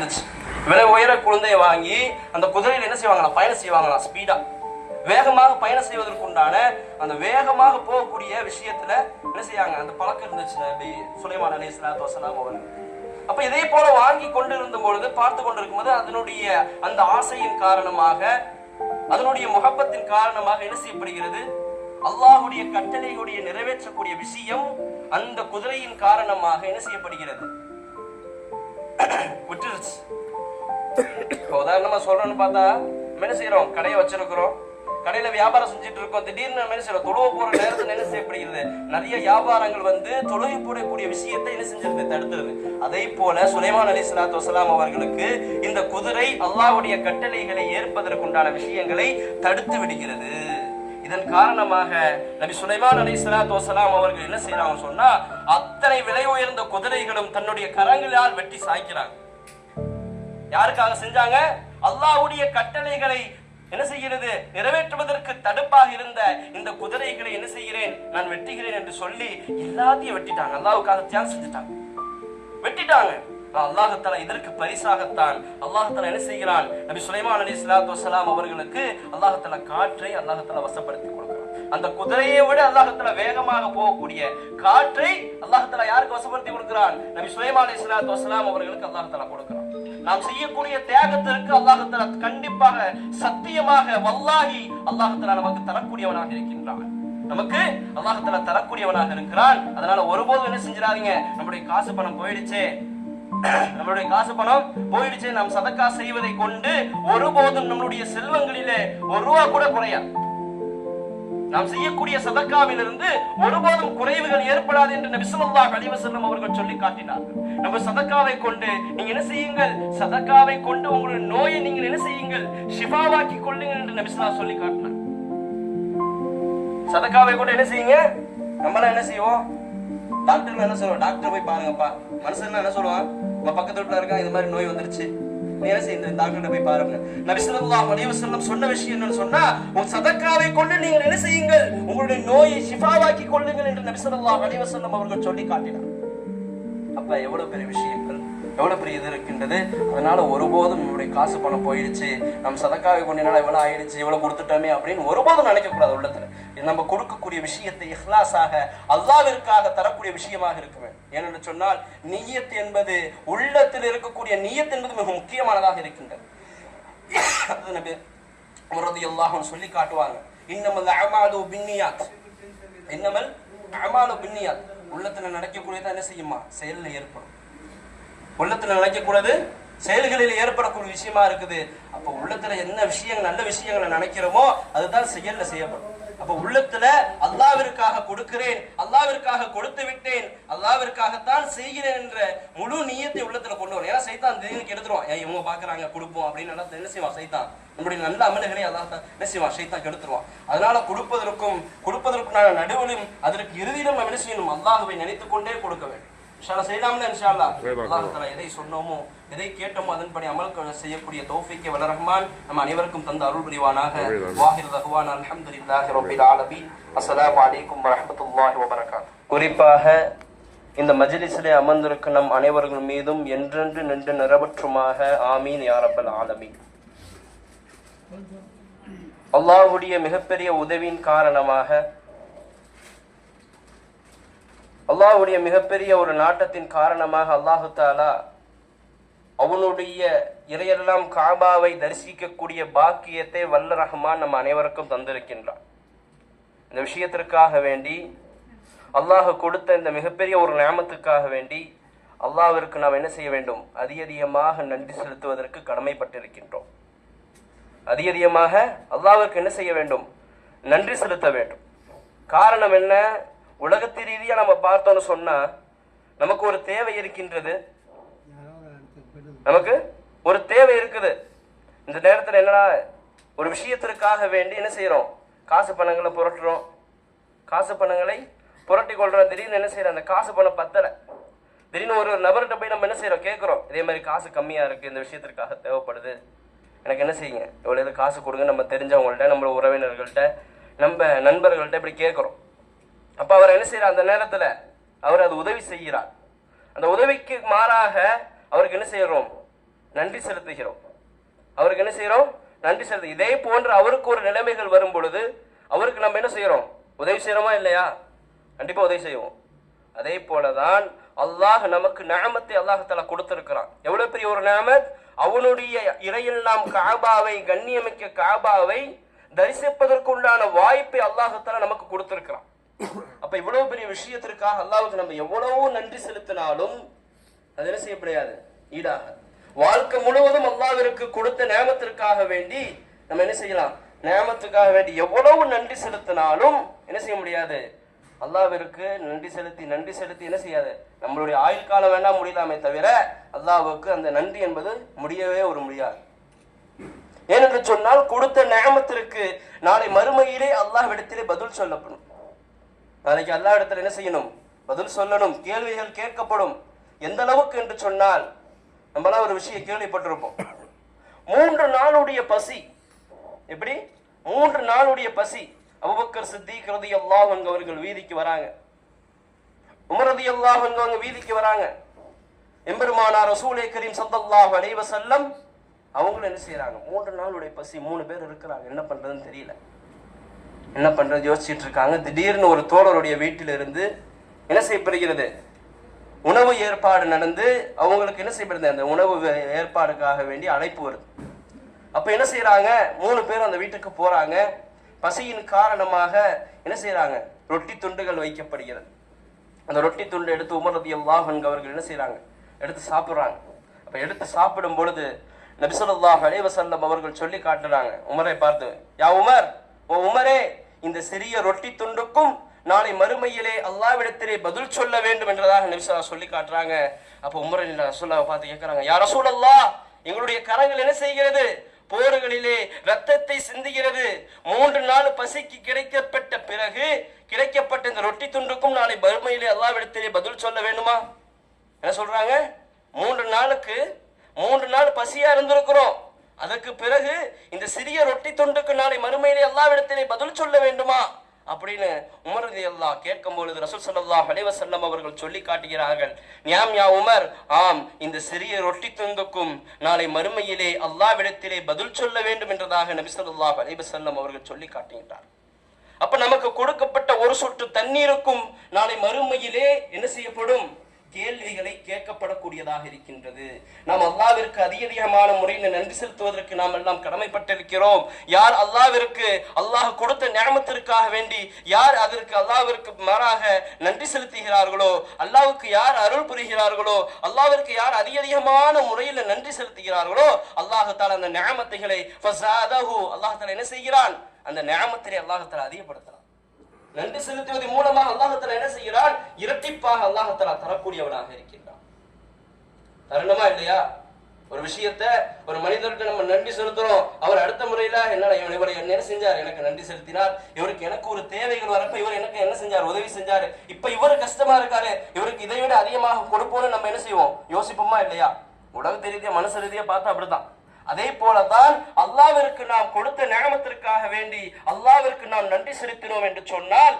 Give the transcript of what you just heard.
இருந்துச்சு விலை உயர குழந்தையை வாங்கி அந்த குதிரையில் என்ன செய்வாங்களா பயணம் செய்வாங்களா ஸ்பீடா வேகமாக பயணம் செய்வதற்கு உண்டான அந்த வேகமாக போகக்கூடிய விஷயத்துல என்ன செய்யாங்க அந்த பழக்கம் இருந்துச்சு நபி சுலைமான் அலி இஸ்லாத் வசலாம் அவர்கள். அப்ப இதே போல வாங்கி கொண்டிருந்த பொழுது பார்த்து கொண்டிருக்கும் போது அதனுடைய அந்த ஆசையின் காரணமாக அதனுடைய முகப்பத்தின் காரணமாக என்ன செய்யப்படுகிறது? அல்லாஹுடைய கட்டளையுடைய நிறைவேற்றக்கூடிய விஷயம் அந்த குதிரையின் காரணமாக என்ன செய்யப்படுகிறது? விட்டுருச்சு. இப்போ உதாரணமா சொல்றோம்னு பார்த்தா என்ன செய்கிறோம் கடையை வச்சிருக்கிறோம். கடையில வியாபாரம் செஞ்சுட்டு இருக்கோம். திடீர்னு நம்ம என்ன செய்யறோம் தொழுவ போற நேரத்துல என்ன செய்யப்படுகிறது? நிறைய வியாபாரங்கள் வந்து தொழுகை போடக்கூடிய விஷயத்தை என்ன செஞ்சிருது? தடுத்துருது. அதே போல சுலைமான் அலி சலாத்து வசலாம் அவர்களுக்கு இந்த குதிரை அல்லாவுடைய கட்டளைகளை ஏற்பதற்குண்டான விஷயங்களை தடுத்து விடுகிறது. இதன் காரணமாக நபி சுலைமான் அலி சலாத்து வசலாம் அவர்கள் என்ன செய்யறாங்க சொன்னா அத்தனை விலை உயர்ந்த குதிரைகளும் தன்னுடைய கரங்களால் வெட்டி சாய்க்கிறாங்க. யாருக்காக செஞ்சாங்க? அல்லாஹ்வுடைய கட்டளைகளை என்ன செய்கிறது? நிறைவேற்றுவதற்கு தடுப்பாக இருந்த இந்த குதிரைகளை என்ன செய்கிறேன் நான் வெட்டுகிறேன் என்று சொல்லி எல்லாத்தையும் வெட்டிட்டாங்க. அல்லாவுக்காக தியாகம் செஞ்சுட்டாங்க. வெட்டிட்டாங்க. அல்லாஹத்தால இதற்கு பரிசாகத்தான். அல்லாஹத்தால என்ன செய்கிறான்? நபி சுலைமான் அலி இஸ்லாத்து வசலாம் அவர்களுக்கு அல்லாஹத்தால காற்றை அல்லாஹத்தால வசப்படுத்தி கொடுக்கிறான். அந்த குதிரையை விட அல்லாஹத்தால வேகமாக போகக்கூடிய காற்றை அல்லாஹத்தால யாருக்கு வசப்படுத்தி கொடுக்கிறான்? நபி சுலைமான் அலி இஸ்லாத்து வசலாம் அவர்களுக்கு அல்லாஹத்தால கொடுக்கிறான். நாம் செய்யக்கூடிய தியாகத்திற்கு அல்லாஹத்தால கண்டிப்பாக சத்தியமாக வல்லாஹி அல்லாஹத்தால நமக்கு தரக்கூடியவனாக இருக்கின்றான். நமக்கு அல்லாஹத்தால தரக்கூடியவனாக இருக்கிறான். அதனால ஒருபோதும் என்ன செஞ்சிடாதீங்க. நம்முடைய காசு பணம் போயிடுச்சே. நம்மளுடைய காசு பணம் போயிடுச்சு. நாம் சதக்கா செய்வதை கொண்டு ஒருபோதும் நம்மளுடைய செல்வங்களிலே ஒரு ரூபா கூட குறையாது நாம் செய்யக்கூடிய சதக்காவிலிருந்து ஒருபோதும் குறைவுகள் ஏற்படாது என்று நபிசுல்லா ஸல்லல்லாஹு அவர்கள் சொல்லி காட்டினார்கள். நம்ம சதக்காவை கொண்டு நீங்க என்ன செய்யுங்கள்? சதக்காவை கொண்டு உங்களுடைய நோயை நீங்கள் என்ன செய்யுங்கள்? ஷிஃபாவாக்கி கொள்ளுங்கள் என்று நபிசுல்லா சொல்லி காட்டினார் சதக்காவை கொண்டு என்ன செய்யுங்க? நம்மளாம் என்ன செய்வோம்? டாக்டர் என்ன சொல்லுவோம் டாக்டர் போய் பாருங்கப்பா. மனுஷன் என்ன சொல்லுவான்? உங்க பக்கத்து வீட்டுல இருக்கான் இது மாதிரி நோய் வந்துருச்சு. நீ என்ன செய்ய டாக்டர் போய் பாருங்க நபி ஸல்லல்லாஹு அலைஹி வஸல்லம் சொன்ன விஷயம் என்னன்னு சொன்னா உன் சதக்காவை கொண்டு நீங்கள் என்ன செய்யுங்கள்? உங்களுடைய நோயை ஷிஃபாவாக்கி கொள்ளுங்கள் என்று நபி ஸல்லல்லாஹு அலைஹி வஸல்லம் அவர்கள் சொல்லி காட்டினார். அப்ப எவ்வளவு பெரிய விஷயங்கள்? எவ்வளவு பெரிய இது இருக்கின்றது? அதனால ஒருபோதும் நம்முடைய காசு பணம் போயிடுச்சு. நம்ம சதக்காவை கொண்டினால இவ்வளவு ஆயிடுச்சு இவ்வளவு கொடுத்துட்டோமே அப்படின்னு ஒருபோதும் நினைக்க கூடாது உள்ளத்துல நம்ம கொடுக்கக்கூடிய விஷயத்தை இஹ்லாஸாக அல்லாவிற்காக தரக்கூடிய விஷயமாக இருக்க வேண்டும் ஏனென்று சொன்னால் நீயத் என்பது உள்ளத்தில் இருக்கக்கூடிய நீயத் என்பது மிக முக்கியமானதாக இருக்கின்றது. அது நபி உமரது எல்லாரும் சொல்லி காட்டுவாங்க. இன்னமல் அமாலு பின்னியாத். இன்னமல் அமாலு பின்னியாத். உள்ளத்துல நடக்கக்கூடியதான் என்ன செய்யுமா? செயல்ல ஏற்படும். உள்ளத்துல நினைக்கக்கூடாது செயல்களில் ஏற்படக்கூடிய விஷயமா இருக்குது. அப்ப உள்ளத்துல என்ன விஷயங்கள் நல்ல விஷயங்களை நினைக்கிறோமோ அதுதான் செயல்ல செய்யப்படும். அப்ப உள்ளத்துல அல்லாவிற்காக கொடுக்கிறேன் அல்லாவிற்காக கொடுத்து விட்டேன் அல்லாவிற்காகத்தான் செய்கிறேன் என்ற முழு நீயத்தை உள்ளத்துல கொண்டு வரணும். ஏன்னா சைத்தான் திடீர்னு கெடுத்துருவான் ஏன் இவங்க பாக்குறாங்க கொடுப்போம் அப்படின்னு நல்லா என்ன செய்வான் சைத்தான். நம்முடைய நல்ல அமல்களை அல்லாஹ் என்ன செய்வான்? சைத்தான் கெடுத்துருவான். அதனால கொடுப்பதற்கும் கொடுப்பதற்குண்டான நடுவிலும் அதற்கு இறுதியிலும் நம்ம என்ன செய்யணும்? அல்லாஹுவை நினைத்துக்கொண்டே கொடுக்க வேண்டும். இன்ஷால்லா செய்யலாம்ல இன்ஷால்லா அல்லாஹ் எதை சொன்னோமோ எதை கேட்டோமோ அதன்படி அமல் செய்யக்கூடிய தௌஃபீக்கை வல்ல ரஹ்மான் நம்ம அனைவருக்கும் தந்த அருள் புரிவானாக. வாஹிர் தஹ்வான் அல்ஹம்துலில்லாஹி ரப்பில் ஆலமீன். அஸ்ஸலாமு அலைக்கும் வரஹ்மத்துல்லாஹி வபரகாத்துஹு குறிப்பாக இந்த மஜ்லிஸிலே அமர்ந்திருக்கும் நம் அனைவர்கள் மீதும் என்றென்று நின்று நிரபற்றுமாக ஆமீன் யா ரப்பல் ஆலமீன். அல்லாஹ்வுடைய மிகப்பெரிய உதவியின் காரணமாக அல்லாஹுடைய மிகப்பெரிய ஒரு நாட்டத்தின் காரணமாக அல்லாஹு தாலா அவனுடைய இறையெல்லாம் காபாவை தரிசிக்கக்கூடிய பாக்கியத்தை வல்ல ரஹ்மான் நம்ம அனைவருக்கும் தந்திருக்கின்றான். இந்த விஷயத்திற்காக வேண்டி அல்லாஹ் கொடுத்த இந்த மிகப்பெரிய ஒரு நியமத்துக்காக வேண்டி அல்லாவிற்கு நாம் என்ன செய்ய வேண்டும்? அதிக அதிகமாக நன்றி செலுத்துவதற்கு கடமைப்பட்டிருக்கின்றோம். அதிக அதிகமாக அல்லாஹ்விற்கு என்ன செய்ய வேண்டும்? நன்றி செலுத்த வேண்டும். காரணம் என்ன? உலகத்து ரீதியா நம்ம பார்த்தோம்னு சொன்னா நமக்கு ஒரு தேவை இருக்கின்றது. நமக்கு ஒரு தேவை இருக்குது. இந்த நேரத்துல என்னடா ஒரு விஷயத்திற்காக வேண்டி என்ன செய்யறோம் காசு பணங்களை புரட்டுறோம். காசு பணங்களை புரட்டி கொள்றோம். திடீர்னு என்ன செய்யறோம் அந்த காசு பணம் பத்தலை. திடீர்னு ஒரு நபர்கிட்ட போய் நம்ம என்ன செய்யறோம் கேட்குறோம் இதே மாதிரி காசு கம்மியா இருக்கு. இந்த விஷயத்திற்காக தேவைப்படுது. எனக்கு என்ன செய்யுங்க? எவ்வளவு காசு கொடுங்க. நம்ம தெரிஞ்சவங்கள்ட்ட நம்ம உறவினர்கள்ட்ட நம்ம நண்பர்கள்ட்ட இப்படி கேட்குறோம் அப்ப அவர் என்ன செய்யறார்? அந்த நேரத்துல அவர் அது உதவி செய்கிறார். அந்த உதவிக்கு மாறாக அவருக்கு என்ன செய்யறோம்? நன்றி செலுத்துகிறோம். அவருக்கு என்ன செய்கிறோம் நன்றி செலுத்து இதே போன்ற அவருக்கு ஒரு நிலைமைகள் வரும் பொழுது அவருக்கு நம்ம என்ன செய்கிறோம் உதவி செய்யறோமா இல்லையா? கண்டிப்பா உதவி செய்வோம். அதே போலதான் அல்லாஹ் நமக்கு நியமத்தை அல்லாஹால கொடுத்திருக்கிறான். எவ்வளவு பெரிய ஒரு நியமத்? அவனுடைய இறையில் நாம் காபாவை கண்ணியமிக்க காபாவை தரிசிப்பதற்குண்டான வாய்ப்பை அல்லாஹத்தால நமக்கு கொடுத்திருக்கிறான். அப்ப இவ்வளவு பெரிய விஷயத்திற்காக அல்லாவுக்கு நம்ம எவ்வளவு நன்றி செலுத்தினாலும் அது என்ன செய்யப்படையாது ஈடாக வாழ்க்கை முழுவதும் அல்லாவிற்கு கொடுத்த நேமத்திற்காக வேண்டி நம்ம என்ன செய்யலாம்? நேமத்துக்காக வேண்டி எவ்வளவு நன்றி செலுத்தினாலும் என்ன செய்ய முடியாது? அல்லாவிற்கு நன்றி செலுத்தி நன்றி செலுத்தி என்ன செய்யாது? நம்மளுடைய ஆயுள் காலம் வேண்டாம் முடியலாமே தவிர அல்லாவுக்கு அந்த நன்றி என்பது முடியவே ஒரு முடியாது. ஏனென்று சொன்னால் கொடுத்த நேமத்திற்கு நாளை மறுமையிலே அல்லாஹ்விடத்திலே பதில் சொல்லப்படும். நாளைக்கு எல்லா இடத்துல என்ன செய்யணும்? பதில் சொல்லணும் கேள்விகள் கேட்கப்படும். எந்த அளவுக்கு என்று சொன்னால் நம்மளாம் ஒரு விஷயம் கேள்விப்பட்டிருப்போம். மூன்று நாளுடைய பசி. எப்படி? மூன்று நாளுடைய பசி. அபுபக்கர் சித்திக் ரதி அல்லாஹ் அவர்கள் வீதிக்கு வராங்க. உமரதி அல்லாஹ் அவங்க வீதிக்கு வராங்க. எம்பெருமானார் ரசூலே கரீம் ஸல்லல்லாஹு அலைவசல்லம் அவங்களும் என்ன செய்யறாங்க மூன்று நாளுடைய பசி மூணு பேர் இருக்கிறாங்க. என்ன பண்றதுன்னு தெரியல. என்ன பண்றது? யோசிச்சுட்டு இருக்காங்க திடீர்னு ஒரு தோழருடைய வீட்டிலிருந்து என்ன செய்யப்படுகிறது? உணவு ஏற்பாடு நடந்து அவங்களுக்கு என்ன செய்யப்படுது? அந்த உணவு வே- ஏற்பாடுக்காக வேண்டி அழைப்பு வருது. அப்ப என்ன செய்யறாங்க மூணு பேர் அந்த வீட்டுக்கு போறாங்க. பசியின் காரணமாக என்ன செய்யறாங்க ரொட்டி துண்டுகள் வைக்கப்படுகிறது. அந்த ரொட்டி துண்டு எடுத்து உமர் ரதி அவர்கள் என்ன செய்கிறாங்க எடுத்து சாப்பிடுறாங்க. அப்ப எடுத்து சாப்பிடும் பொழுது நபிசல்லாஹ் அலைவசல்லம் அவர்கள் சொல்லி காட்டுறாங்க. உமரை பார்த்து யா உமர் ஓ உமரே இந்த சிறிய ரொட்டி துண்டுக்கும் நாளை மறுமையிலே அல்லாவிடத்திலே பதில் சொல்ல வேண்டும் என்றதாக நபிசல்லா சொல்லி காட்டுறாங்க. அப்போ உமர் ரசூல்லாவை பார்த்து கேட்கறாங்க யா ரசூலல்லா எங்களுடைய கரங்கள் என்ன செய்கிறது? போர்களிலே ரத்தத்தை சிந்துகிறது. மூன்று நாள் பசிக்கு கிடைக்கப்பட்ட பிறகு கிடைக்கப்பட்ட இந்த ரொட்டி துண்டுக்கும் நாளை மறுமையிலே அல்லாவிடத்திலே பதில் சொல்ல வேண்டுமா? என்ன சொல்றாங்க? மூன்று நாளுக்கு மூன்று நாள் பசியா இருந்திருக்கிறோம். அதற்கு பிறகு இந்த சிறிய ரொட்டி துண்டுக்கு நாளை மறுமையிலே அல்லாவிடத்திலே பதில் சொல்ல வேண்டுமா? அப்படின்னு உமர் அல்லா கேட்கும் பொழுது ரசூல் சல்லா அலைஹி அவர்கள் சொல்லி காட்டுகிறார்கள் ஞாம் யா உமர் ஆம் இந்த சிறிய ரொட்டி துண்டுக்கும் நாளை மறுமையிலே அல்லாவிடத்திலே பதில் சொல்ல வேண்டும் என்றதாக நபி சொல்லா அலைஹி அவர்கள் சொல்லி காட்டுகின்றார் அப்ப நமக்கு கொடுக்கப்பட்ட ஒரு சொட்டு தண்ணீருக்கும் நாளை மறுமையிலே என்ன செய்யப்படும்? கேள்விகளை கேட்கப்படக்கூடியதாக இருக்கின்றது. நாம் அல்லாவிற்கு அதிகமான முறையில் நன்றி செலுத்துவதற்கு நாம் எல்லாம் கடமைப்பட்டிருக்கிறோம். யார் அல்லாவிற்கு அல்லாஹ் கொடுத்த ஞாபகத்திற்காக வேண்டி யார் அதற்கு அல்லாவிற்கு மாறாக நன்றி செலுத்துகிறார்களோ அல்லாவுக்கு யார் அருள் புரிகிறார்களோ அல்லாவிற்கு யார் அதிகமான முறையில் நன்றி செலுத்துகிறார்களோ அல்லாஹத்தால் அந்த ஞாபகத்தைகளை அல்லாஹ் என்ன செய்கிறான்? அந்த ஞாபகத்திலே அல்லாஹ் அதிகப்படுத்துகிறான். நன்றி செலுத்துவதன் மூலமாக அல்லாஹத்தலா என்ன செய்கிறான்? இரட்டிப்பாக அல்லாஹத்தலா தரக்கூடியவனாக இருக்கின்றான். தருணமா இல்லையா? ஒரு விஷயத்த ஒரு மனிதருக்கு நம்ம நன்றி செலுத்துறோம். அவர் அடுத்த முறையில என்ன இவர் இவர் என்ன செஞ்சார்? எனக்கு நன்றி செலுத்தினார். இவருக்கு எனக்கு ஒரு தேவைகள் வரப்ப இவர் எனக்கு என்ன செஞ்சார்? உதவி செஞ்சாரு. இப்ப இவர் கஷ்டமா இருக்காரு. இவருக்கு இதை விட அதிகமாக கொடுப்போம்னு நம்ம என்ன செய்வோம்? யோசிப்போமா இல்லையா? உடல் ரீதியா மனசு ரீதியா பார்த்தா அப்படிதான் அதே போலதான் அல்லாவிற்கு நாம் கொடுத்த நியமத்திற்காக வேண்டி அல்லாவிற்கு நாம் நன்றி செலுத்தினோம் என்று சொன்னால்